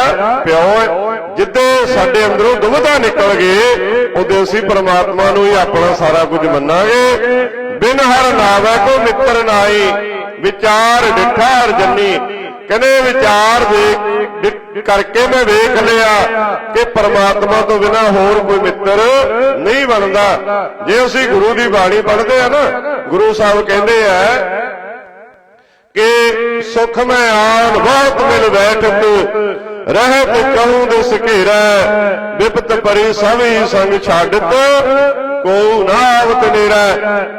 ਪਿਓ ਹੈ। ਜਿੱਦੇ ਸਾਡੇ ਅੰਦਰੋਂ ਦੁਬਦਾ ਨਿਕਲ ਗਏ ਉਦੋਂ ਅਸੀਂ ਪਰਮਾਤਮਾ ਨੂੰ ਹੀ ਆਪਣਾ ਸਾਰਾ ਕੁਝ ਮੰਨਾਂਗੇ। ਬਿਨ ਹਰ ਨਾਵੈ ਕੋ ਮਿੱਤਰ ਨਾਈ ਵਿਚਾਰ ਡਿਠਾ ਹਰ ਜੰਨੀ ਕਹਿੰਦੇ ਵਿਚਾਰ ਦੇਖ ਕਰਕੇ ਮੈਂ ਵੇਖ ਲਿਆ ਕਿ ਪਰਮਾਤਮਾ ਤੋਂ ਬਿਨਾ ਹੋਰ ਕੋਈ ਮਿੱਤਰ ਨਹੀਂ ਬਣਦਾ। ਜੇ ਅਸੀਂ ਗੁਰੂ ਦੀ ਬਾਣੀ ਪੜ੍ਹਦੇ ਆ ਨਾ ਗੁਰੂ ਸਾਹਿਬ ਕਹਿੰਦੇ ਆ ਕਿ ਸੁਖ ਮੈਂ ਆਨ ਬਹੁਤ ਮਿਲ ਬੈਠਤ ਰਹਿ ਤੇ ਕਹੂੰ ਦਿਸ ਘੇਰਾ ਵਿਪਤ ਪਰੀ ਸਭੀ ਸੰਗ ਛੱਡਤ। ਕੋ ਨਾ ਆਵਤ ਨੇਰਾ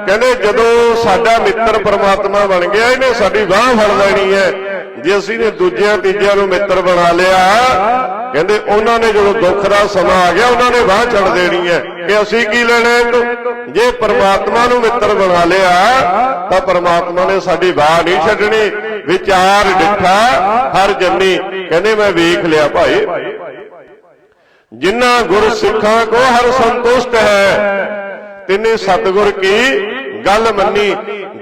ਕਹਿੰਦੇ ਜਦੋਂ ਸਾਡਾ ਮਿੱਤਰ ਪਰਮਾਤਮਾ ਬਣ ਗਿਆ, ਇਹਨੇ ਸਾਡੀ ਬਾਹ ਫੜ ਲੈਣੀ ਹੈ। ਜੇ ਅਸੀਂ ਨੇ ਦੂਜਿਆਂ ਤੀਜਿਆਂ ਨੂੰ ਮਿੱਤਰ ਬਣਾ ਲਿਆ, ਕਹਿੰਦੇ ਉਹਨਾਂ ਨੇ ਜਦੋਂ ਦੁੱਖ ਦਾ ਸਮਾਂ ਆ ਗਿਆ, ਉਹਨਾਂ ਨੇ ਬਾਹ ਛੱਡ ਦੇਣੀ ਹੈ। ਕਿ ਅਸੀਂ ਕੀ ਲੈਣਾ ਇਹਨੂੰ? ਜੇ ਪਰਮਾਤਮਾ ਨੂੰ ਮਿੱਤਰ ਬਣਾ ਲਿਆ, ਤਾਂ ਪਰਮਾਤਮਾ ਨੇ ਸਾਡੀ ਬਾਹ ਨਹੀਂ ਛੱਡਣੀ। ਵਿਚਾਰ ਡਿੱਠਾ, ਹਰ ਜੰਨੀ ਕਹਿੰਦੇ ਮੈਂ ਵੇਖ ਲਿਆ ਭਾਈ ਜਿਨ੍ਹਾਂ ਗੁਰ ਸਿੱਖਾਂ ਕੋ ਹਰ ਸੰਤੁਸ਼ਟ ਹੈ ਤਿਨੇ ਸਤਗੁਰ ਕੀ ਗੱਲ ਮੰਨੀ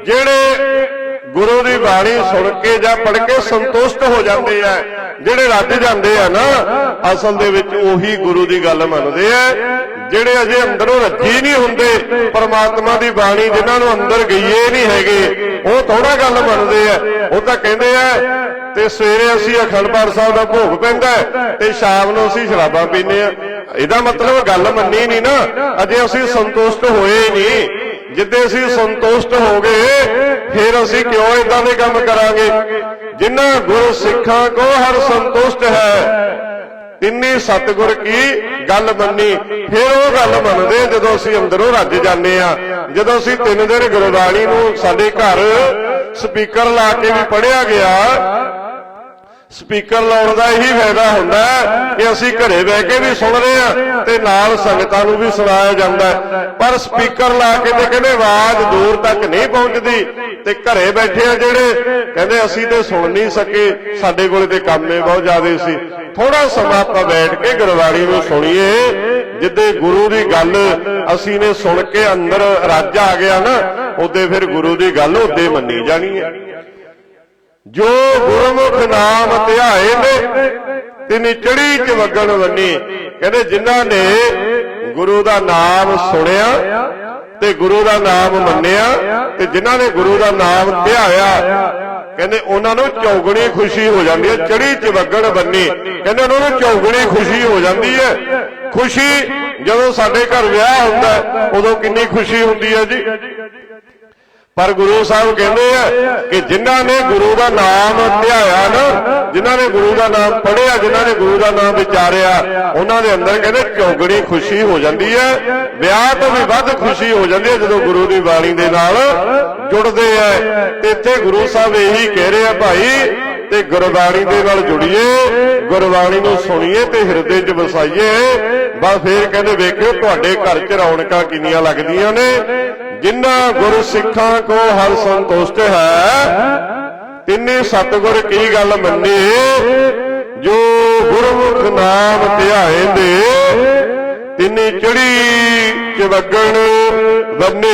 ਜਿਹੜੇ ਗੁਰੂ ਦੀ ਬਾਣੀ ਸੁਣ ਕੇ ਜਾਂ ਪੜ੍ਹ ਕੇ ਸੰਤੁਸ਼ਟ ਹੋ ਜਾਂਦੇ ਆ। ਜਿਹੜੇ ਰੱਜ ਜਾਂਦੇ ਆ ਨਾ, ਅਸਲ ਦੇ ਵਿੱਚ ਉਹੀ ਗੁਰੂ ਦੀ ਗੱਲ ਮੰਨਦੇ ਆ। ਜਿਹੜੇ ਅਜੇ ਅੰਦਰੋਂ ਰੱਜੀ ਨਹੀਂ ਹੁੰਦੇ, ਪਰਮਾਤਮਾ ਦੀ ਬਾਣੀ ਜਿਨ੍ਹਾਂ ਨੂੰ ਅੰਦਰ ਗਈਏ ਨਹੀਂ ਹੈਗੇ, ਉਹ ਥੋੜਾ ਗੱਲ ਮੰਨਦੇ ਆ। ਉਹ ਤਾਂ ਕਹਿੰਦੇ ਆ, ਤੇ ਸਵੇਰੇ ਅਸੀਂ ਅਖੰਡ ਪਾਠ ਸਾਹਿਬ ਦਾ ਭੋਗ ਪੈਂਦਾ ਤੇ ਸ਼ਾਮ ਨੂੰ ਅਸੀਂ ਸ਼ਰਾਬਾਂ ਪੀਂਦੇ ਆ। ਇਹਦਾ ਮਤਲਬ ਗੱਲ ਮੰਨੀ ਨਹੀਂ ਨਾ। ਅਜੇ ਅਸੀਂ ਸੰਤੁਸ਼ਟ ਹੋਏ ਨਹੀਂ। ਜਿੱਦੇ ਅਸੀਂ ਸੰਤੁਸ਼ਟ ਹੋ ਗਏ, ਫਿਰ ਅਸੀਂ ਕਿਉਂ ਇਦਾਂ ਦੇ ਕੰਮ ਕਰਾਂਗੇ? ਜਿਨ੍ਹਾਂ ਗੁਰ ਸਿੱਖਾਂ ਕੋ ਹਰ ਸੰਤੁਸ਼ਟ ਹੈ, ਤਿੰਨੀ ਸਤਿਗੁਰ ਕੀ ਗੱਲ ਮੰਨੀ? ਫਿਰ ਉਹ ਗੱਲ ਮੰਨਦੇ ਜਦੋਂ ਅਸੀਂ ਅੰਦਰੋਂ ਰੱਜ ਜਾਂਦੇ ਆ। ਜਦੋਂ ਅਸੀਂ ਤਿੰਨ ਦਿਨ ਗੁਰਬਾਣੀ ਨੂੰ ਸਾਡੇ ਘਰ ਸਪੀਕਰ ਲਾ ਕੇ ਵੀ ਪੜਿਆ ਗਿਆ ਸਪੀਕਰ ਲਾਉਣ ਦਾ ਇਹੀ ਫਾਇਦਾ ਹੁੰਦਾ ਕਿ ਅਸੀਂ ਘਰੇ ਬਹਿ ਕੇ ਵੀ ਸੁਣ ਰਹੇ ਆ ਤੇ ਨਾਲ ਸੰਗਤਾਂ ਨੂੰ ਵੀ ਸੁਣਾਇਆ ਜਾਂਦਾ ਪਰ ਸਪੀਕਰ ਲਾ ਕੇ ਤੇ ਕਹਿੰਦੇ ਆਵਾਜ਼ ਦੂਰ ਤੱਕ ਨਹੀਂ ਪਹੁੰਚਦੀ ਤੇ ਘਰੇ ਬੈਠੇ ਆ ਜਿਹੜੇ ਕਹਿੰਦੇ ਅਸੀਂ ਤੇ ਸੁਣ ਨਹੀਂ ਸਕੇ, ਸਾਡੇ ਕੋਲੇ ਤੇ ਕੰਮੇ ਬਹੁਤ ਜ਼ਿਆਦੇ ਸੀ। ਥੋੜਾ ਸਮਾਂ ਆਪਾਂ ਬੈਠ ਕੇ ਗੁਰਬਾਣੀ ਨੂੰ ਸੁਣੀਏ, ਜਿੱਦੇ ਗੁਰੂ ਦੀ ਗੱਲ ਅਸੀਂ ਨੇ ਸੁਣ ਕੇ ਅੰਦਰ ਰਾਜ ਆ ਗਿਆ ਨਾ, ਉਹਦੇ ਫਿਰ ਗੁਰੂ ਦੀ ਗੱਲ ਉਹਦੇ ਮੰਨੀ ਜਾਣੀ ਹੈ। ਜੋ ਗੁਰਮੁਖ ਨਾਮ ਧਿਆਏ ਨੇ, ਤਿਨੀ ਚੜੀ ਚ ਵਗਣ ਵੰਨੀ। ਕਹਿੰਦੇ ਜਿਨ੍ਹਾਂ ਨੇ ਗੁਰੂ ਦਾ ਨਾਮ ਸੁਣਿਆ ਤੇ ਗੁਰੂ ਦਾ ਨਾਮ ਮੰਨਿਆ ਤੇ ਜਿਨ੍ਹਾਂ ਨੇ ਗੁਰੂ ਦਾ ਨਾਮ ਧਿਆਇਆ, ਕਹਿੰਦੇ ਉਹਨਾਂ ਨੂੰ ਚੌਗਣੀ ਖੁਸ਼ੀ ਹੋ ਜਾਂਦੀ ਹੈ ਚੜੀ ਚ ਵਗਣ ਬੰਨੀ ਕਹਿੰਦੇ ਉਹਨਾਂ ਨੂੰ ਚੌਗਣੀ ਖੁਸ਼ੀ ਹੋ ਜਾਂਦੀ ਹੈ। ਖੁਸ਼ੀ ਜਦੋਂ ਸਾਡੇ ਘਰ ਵਿਆਹ ਹੁੰਦਾ, ਉਦੋਂ ਕਿੰਨੀ ਖੁਸ਼ੀ ਹੁੰਦੀ ਹੈ ਜੀ? ਪਰ ਗੁਰੂ ਸਾਹਿਬ ਕਹਿੰਦੇ ਆ ਕਿ ਜਿਨ੍ਹਾਂ ਨੇ ਗੁਰੂ ਦਾ ਨਾਮ ਧਿਆਇਆ ਨਾ, ਜਿਨ੍ਹਾਂ ਨੇ ਗੁਰੂ ਦਾ ਨਾਮ ਪੜ੍ਹਿਆ, ਜਿਨ੍ਹਾਂ ਨੇ ਗੁਰੂ ਦਾ ਨਾਮ ਵਿਚਾਰਿਆ, ਉਹਨਾਂ ਦੇ ਅੰਦਰ ਕਹਿੰਦੇ ਚੌਗਣੀ ਖੁਸ਼ੀ ਹੋ ਜਾਂਦੀ ਹੈ, ਵਿਆਹ ਤੋਂ ਵੀ ਵੱਧ ਖੁਸ਼ੀ ਹੋ ਜਾਂਦੀ ਹੈ ਜਦੋਂ ਗੁਰੂ ਦੀ ਬਾਣੀ ਦੇ ਨਾਲ ਜੁੜਦੇ ਆ। ਤੇ ਇੱਥੇ ਗੁਰੂ ਸਾਹਿਬ ਇਹੀ ਕਹਿ ਰਹੇ ਆ ਭਾਈ ਤੇ ਗੁਰਬਾਣੀ ਦੇ ਨਾਲ ਜੁੜੀਏ, ਗੁਰਬਾਣੀ ਨੂੰ ਸੁਣੀਏ ਤੇ ਹਿਰਦੇ 'ਚ ਵਸਾਈਏ। ਬਸ ਫੇਰ ਕਹਿੰਦੇ ਵੇਖਿਓ ਤੁਹਾਡੇ ਘਰ 'ਚ ਰੌਣਕਾਂ ਕਿੰਨੀਆਂ ਲੱਗਦੀਆਂ ਨੇ। ਜਿਨ੍ਹਾਂ ਗੁਰ ਸਿੱਖਾਂ ਕੋ ਹਰ ਸੰਤੁਸ਼ਟ ਹੈ, ਤਿੰਨੇ ਸਤਿਗੁਰ ਕੀ ਗੱਲ ਮੰਨੇ? ਜੋ ਗੁਰਮੁਖ ਨਾਮ ਧਿਆਏ ਦੇ, ਤਿੰਨੇ ਚੜੀ ਚਵਗਣ ਬੰਨੇ।